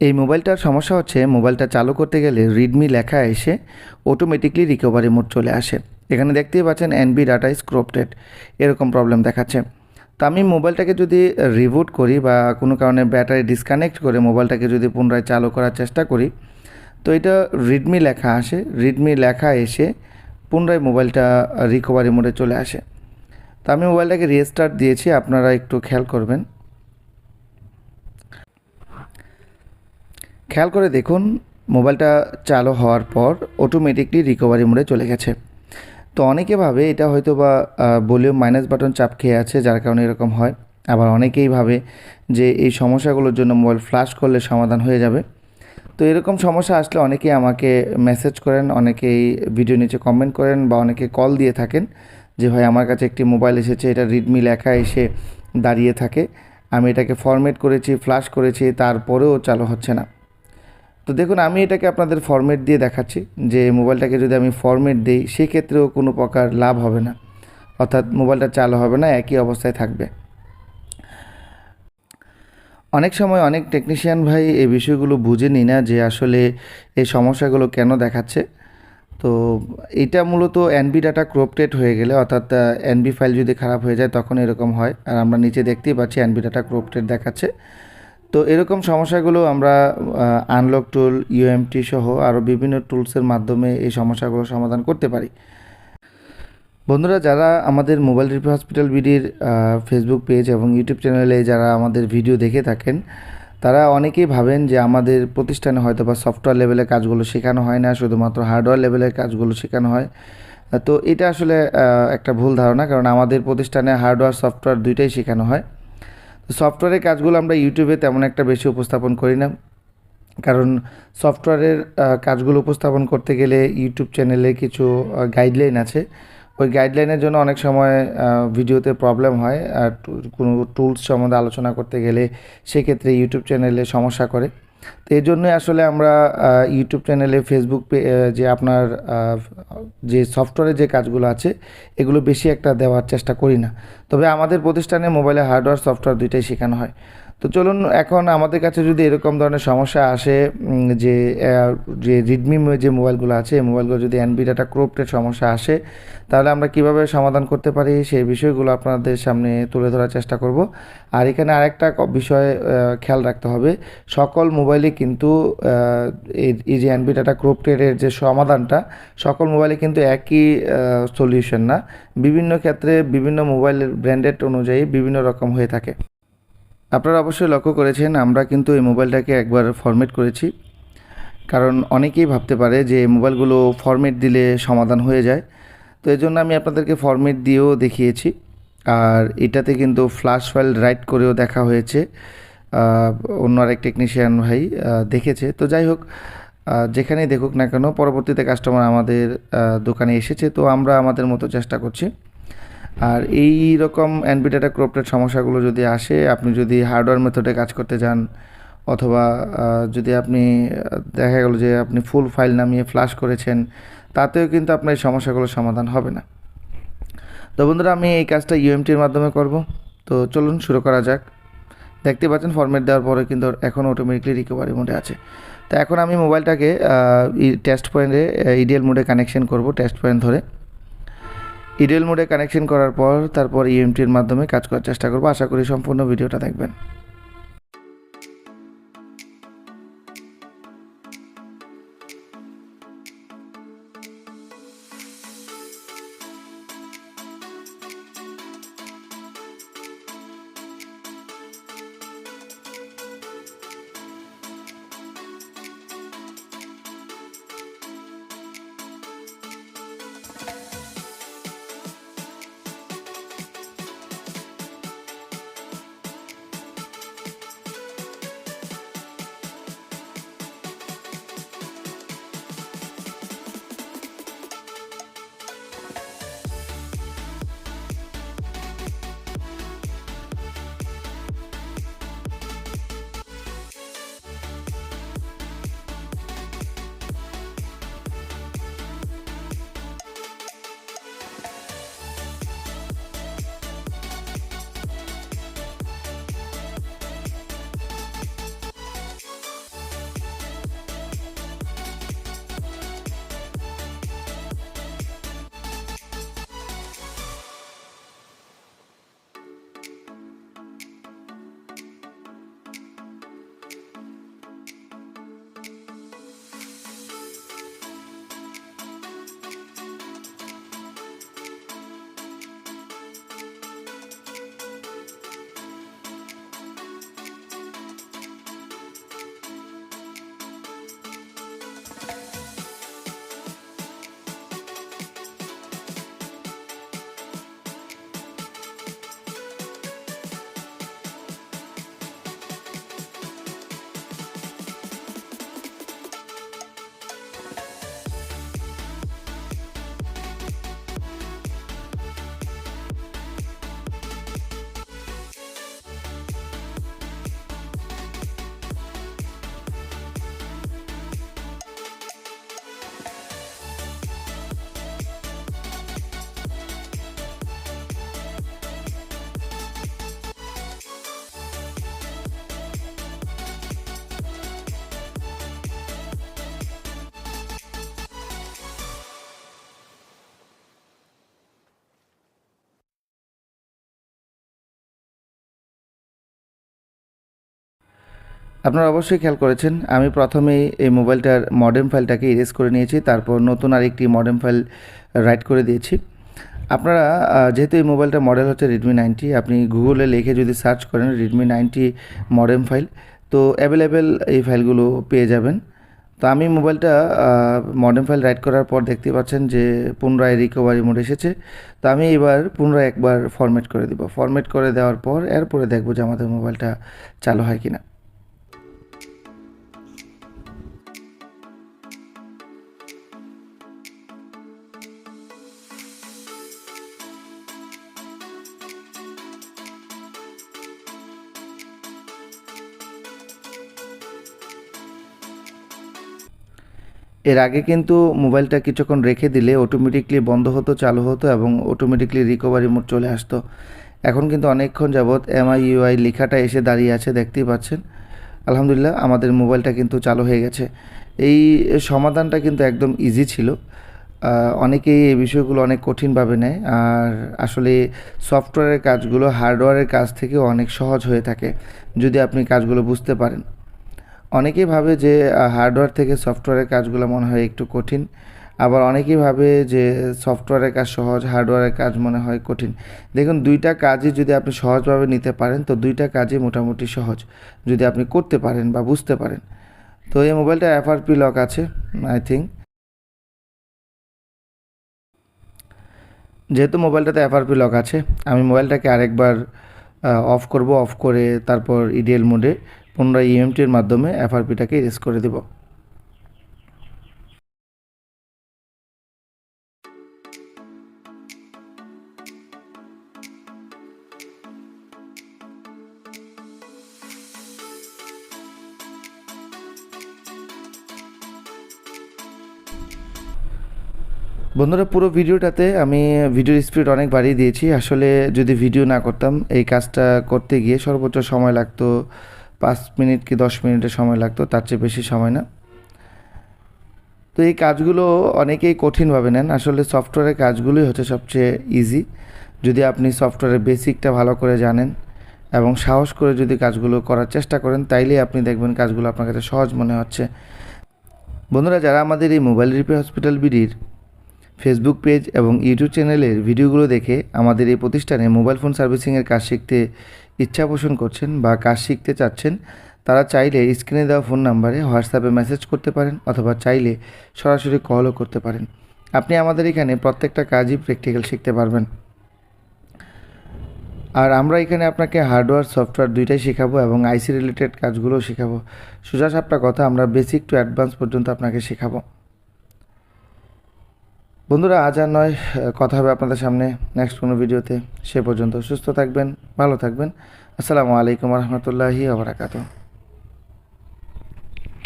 এই মোবাইলটার সমস্যা হচ্ছে মোবাইলটা চালু করতে গেলে রিডমি লেখা এসে অটোমেটিকলি রিকভারি মোড চলে আসে। এখানে দেখতেই পাচ্ছেন এনবি ডাটা ইজ ক্রপ্টেড এরকম প্রবলেম দেখাচ্ছে। তো আমি মোবাইলটাকে যদি রিবুট করি বা কোনো কারণে ব্যাটারি ডিসকানেক্ট করে মোবাইলটাকে যদি পুনরায় চালু করার চেষ্টা করি, তো এটা রিডমি লেখা আসে। রিডমি লেখা এসে পুনরায় মোবাইলটা রিকভারি মোডে চলে আসে। তো আমি মোবাইলটাকে রিস্টার্ট দিয়েছি, আপনারা একটু খেয়াল করবেন। খেয়াল করে দেখুন, মোবাইলটা চালু হওয়ার পর অটোমেটিকলি রিকভারি মোডে চলে গেছে। তো অনেকে ভাবে এটা হয়তো বা ভলিউম মাইনাস বাটন চাপ খেয়ে আছে, যার কারণে এরকম হয়। আবার অনেকেই ভাবে যে এই সমস্যাগুলোর জন্য মোবাইল ফ্লাশ করলে সমাধান হয়ে যাবে। তো এরকম সমস্যা আসলে অনেকেই আমাকে মেসেজ করেন, অনেকেই ভিডিও নিচে কমেন্ট করেন বা অনেকে কল দিয়ে থাকেন যে, ভাই, আমার কাছে একটি মোবাইল এসেছে, এটা রিডমি লেখা এসে দাঁড়িয়ে থাকে। আমি এটাকে ফরম্যাট করেছি ফ্লাশ করেছি, তারপরেও চালু হচ্ছে না। তো দেখুন, আমি এটাকে আপনাদের ফরম্যাট দিয়ে দেখাচ্ছি, যে মোবাইলটাকে যদি আমি ফরম্যাট দিই, সেক্ষেত্রেও কোনো প্রকার লাভ হবে না। অর্থাৎ মোবাইলটা চালু হবে না, একই অবস্থায় থাকবে। অনেক সময় অনেক টেকনিশিয়ান ভাই এই বিষয়গুলো বুঝেনি না যে আসলে এই সমস্যাগুলো কেন দেখাচ্ছে। তো এটা মূলত এনবি ডাটা ক্রপটেড হয়ে গেলে, অর্থাৎ এনবি ফাইল যদি খারাপ হয়ে যায়, তখন এরকম হয়। আর আমরা নিচে দেখতেই পাচ্ছি এনবি ডাটা ক্রপটেড দেখাচ্ছে। তো এরকম সমস্যাগুলো আমরা আনলক টুল ইউএমটি সহ আরও বিভিন্ন টুলসের মাধ্যমে এই সমস্যাগুলো সমাধান করতে পারি। বন্ধুরা, যারা আমাদের মোবাইল রিভিউ হসপিটাল বিডির ফেসবুক পেজ এবং ইউটিউব চ্যানেলে যারা আমাদের ভিডিও দেখে থাকেন, তারা অনেকেই ভাবেন যে আমাদের প্রতিষ্ঠানে হয়তো বা সফটওয়্যার লেভেলের কাজগুলো শেখানো হয় না, শুধুমাত্র হার্ডওয়্যার লেভেলের কাজগুলো শেখানো হয়। তো এটা আসলে একটা ভুল ধারণা, কারণ আমাদের প্রতিষ্ঠানে হার্ডওয়্যার সফটওয়্যার দুইটাই শেখানো হয়। সফটওয়্যারের কাজগুলো আমরা ইউটিউবে তেমন একটা বেশি উপস্থাপন করি না। কারণ সফটওয়্যারের কাজগুলো উপস্থাপন করতে গেলে ইউটিউব চ্যানেলে কিছু গাইডলাইন আছে। ওই গাইডলাইনের জন্য অনেক সময় ভিডিওতে প্রবলেম হয়। আর কোনো টুলস সম্বন্ধে আলোচনা করতে গেলে সেক্ষেত্রে ইউটিউব চ্যানেলে সমস্যা করে। তো এই জন্যই আসলে আমরা ইউটিউব চ্যানেলে ফেসবুক যে আপনার যে সফটওয়্যারে যে কাজগুলো আছে, এগুলো বেশি একটা দেওয়ার চেষ্টা করি না। তবে আমাদের প্রতিষ্ঠানে মোবাইলে হার্ডওয়্যার সফটওয়্যার দুইটাই শেখানো হয়। তো চলুন, এখন আমাদের কাছে যদি এরকম ধরনের সমস্যা আসে যে যে রিডমি যে মোবাইলগুলো আছে, এই মোবাইলগুলো যদি এনবি ডাটা ক্রোপ্টের সমস্যা আসে, তাহলে আমরা কীভাবে সমাধান করতে পারি? সেই বিষয়গুলো আপনাদের সামনে তুলে ধরার চেষ্টা করব। আর এখানে আরেকটা বিষয় খেয়াল রাখতে হবে। সকল মোবাইলে কিন্তু এই যে এনবি ডাটা ক্রোপ্টের যে সমাধানটা, সকল মোবাইলে কিন্তু একই সলিউশন না। বিভিন্ন ক্ষেত্রে বিভিন্ন মোবাইলের ব্র্যান্ডেড অনুযায়ী বিভিন্ন রকম হয়ে থাকে। আপনারা অবশ্যই লক্ষ্য করেছেন, আমরা কিন্তু এই মোবাইলটাকে একবার ফরম্যাট করেছি। কারণ অনেকেই ভাবতে পারে যে মোবাইলগুলো ফরম্যাট দিলে সমাধান হয়ে যায়। তো এই জন্য আমি আপনাদেরকে ফরম্যাট দিয়েও দেখিয়েছি। আর এটাতে কিন্তু ফ্ল্যাশ ফাইল রাইট করেও দেখা হয়েছে। অন্য আরেক টেকনিশিয়ান ভাই দেখেছে। তো যাই হোক যেখানেই দেখুক না কেন, পরবর্তীতে কাস্টমার আমাদের দোকানে এসেছে। তো আমরা আমাদের মতো চেষ্টা করছি। আর এই রকম অ্যানবিডাটা ক্রপটেড সমস্যাগুলো যদি আসে, আপনি যদি হার্ডওয়্যার মেথডে কাজ করতে যান, অথবা যদি আপনি দেখা গেল যে আপনি ফুল ফাইল নামিয়ে ফ্লাশ করেছেন, তাতেও কিন্তু আপনার এই সমস্যাগুলোর সমাধান হবে না। তো বন্ধুরা, আমি এই কাজটা ইউএমটির মাধ্যমে করব। তো চলুন শুরু করা যাক। দেখতে পাচ্ছেন ফরম্যাট দেওয়ার পরে কিন্তু এখন অটোমেটিকলি রিকভারি মোডে আছে। তো এখন আমি মোবাইলটাকে টেস্ট পয়েন্টে ইডিএল মোডে কানেকশন করব টেস্ট পয়েন্ট ধরে। ইডিএল মোডে কানেকশন করার পর তারপর ইএমটির মাধ্যমে কাজ করার চেষ্টা করব। আশা করি সম্পূর্ণ ভিডিওটা দেখবেন। আপনারা অবশ্যই খেয়াল করেছেন, আমি প্রথমেই এই মোবাইলটার মডেম ফাইলটাকে ইরেজ করে নিয়েছি, তারপর নতুন আরেকটি মডেম ফাইল রাইট করে দিয়েছি। আপনারা যেহেতু এই মোবাইলটার মডেল হচ্ছে রেডমি নাইনটি আপনি গুগলে লিখে যদি সার্চ করেন রেডমি নাইনটি মডেম ফাইল তো অ্যাভেলেবেল এই ফাইলগুলো পেয়ে যাবেন। তো আমি মোবাইলটা মডেম ফাইল রাইট করার পর দেখতে পাচ্ছেন যে পুনরায় রিকভারি মোড এসেছে। তো আমি এবার পুনরায় একবার ফরম্যাট করে দিব। ফরম্যাট করে দেওয়ার পর এরপরে দেখব যে আমাদের মোবাইলটা চালু হয় কিনা। এর আগে কিন্তু মোবাইলটা কিছুক্ষণ রেখে দিলে অটোমেটিকলি বন্ধ হতো, চালু হতো এবং অটোমেটিকলি রিকভারি মোড চলে আসতো। এখন কিন্তু অনেকক্ষণ যাবৎ এমআই ইউআই লেখাটা এসে দাঁড়িয়ে আছে, দেখতেই পাচ্ছেন। আলহামদুলিল্লাহ, আমাদের মোবাইলটা কিন্তু চালু হয়ে গেছে। এই সমাধানটা কিন্তু একদম ইজি ছিল। অনেকেই এই বিষয়গুলো অনেক কঠিনভাবে নেয়। আর আসলে সফটওয়্যারের কাজগুলো হার্ডওয়্যারের কাজ থেকে অনেক সহজ হয়ে থাকে, যদি আপনি কাজগুলো বুঝতে পারেন। অনেকেই ভাবে যে হার্ডওয়্যার থেকে সফটওয়্যারের কাজগুলো মনে হয় একটু কঠিন। আবার অনেকেই ভাবে যে সফটওয়্যারের কাজ সহজ হার্ডওয়্যারের কাজ মনে হয় কঠিন। দেখুন, দুইটা কাজই যদি আপনি সহজভাবে নিতে পারেন, তো দুইটা কাজই মোটামুটি সহজ, যদি আপনি করতে পারেন বা বুঝতে পারেন। তো এই মোবাইলটা এফআরপি লক আছে আই থিঙ্ক যেহেতু মোবাইলটাতে এফআরপি লক আছে, আমি মোবাইলটাকে আরেকবার অফ করব অফ করে তারপর ইডিএল মোডে পুনরায় ইএমটির মাধ্যমে এফআরপিটাকে ইরেজ করে দেব। বন্ধুরা, পুরো ভিডিওটাতে আমি ভিডিওর স্পিড অনেক বাড়িয়ে দিয়েছি। আসলে যদি ভিডিও না করতাম, এই কাজটা করতে গিয়ে সর্বোচ্চ সময় লাগতো পাঁচ মিনিট কি দশ মিনিটের সময় লাগতো, তার চেয়ে বেশি সময় না। তো এই কাজগুলো অনেকেই কঠিনভাবে নেন। আসলে সফটওয়্যারের কাজগুলোই হচ্ছে সবচেয়ে ইজি যদি আপনি সফটওয়্যারের বেসিকটা ভালো করে জানেন এবং সাহস করে যদি কাজগুলো করার চেষ্টা করেন, তাইলেই আপনি দেখবেন কাজগুলো আপনার কাছে সহজ মনে হচ্ছে। বন্ধুরা, যারা আমাদের এই মোবাইল রিপেয়ার হসপিটাল বিডির ফেসবুক পেজ এবং ইউটিউব চ্যানেলের ভিডিওগুলো দেখে আমাদের এই প্রতিষ্ঠানে মোবাইল ফোন সার্ভিসিংয়ের কাজ শিখতে ইচ্ছা পোষণ করছেন বা কাজ শিখতে চাচ্ছেন, তারা চাইলে স্ক্রিনে দেওয়া ফোন নাম্বারে হোয়াটসঅ্যাপে মেসেজ করতে পারেন অথবা চাইলে সরাসরি কলও করতে পারেন। আপনি আমাদের এখানে প্রত্যেকটা কাজই প্র্যাকটিক্যাল শিখতে পারবেন। আর আমরা এখানে আপনাকে হার্ডওয়্যার সফটওয়্যার দুইটাই শেখাবো এবং আইসি রিলেটেড কাজগুলোও শেখাবো। সোজা সাপটা কথা, আমরা বেসিক টু অ্যাডভান্স পর্যন্ত আপনাকে শেখাবো। বন্ধুরা, আজ আর নয় কথা হবে আপনাদের সামনে নেক্সট কোনো ভিডিওতে। সে পর্যন্ত সুস্থ থাকবেন, ভালো থাকবেন। আসসালামু আলাইকুম রহমতুল্লাহি আবরাকাতু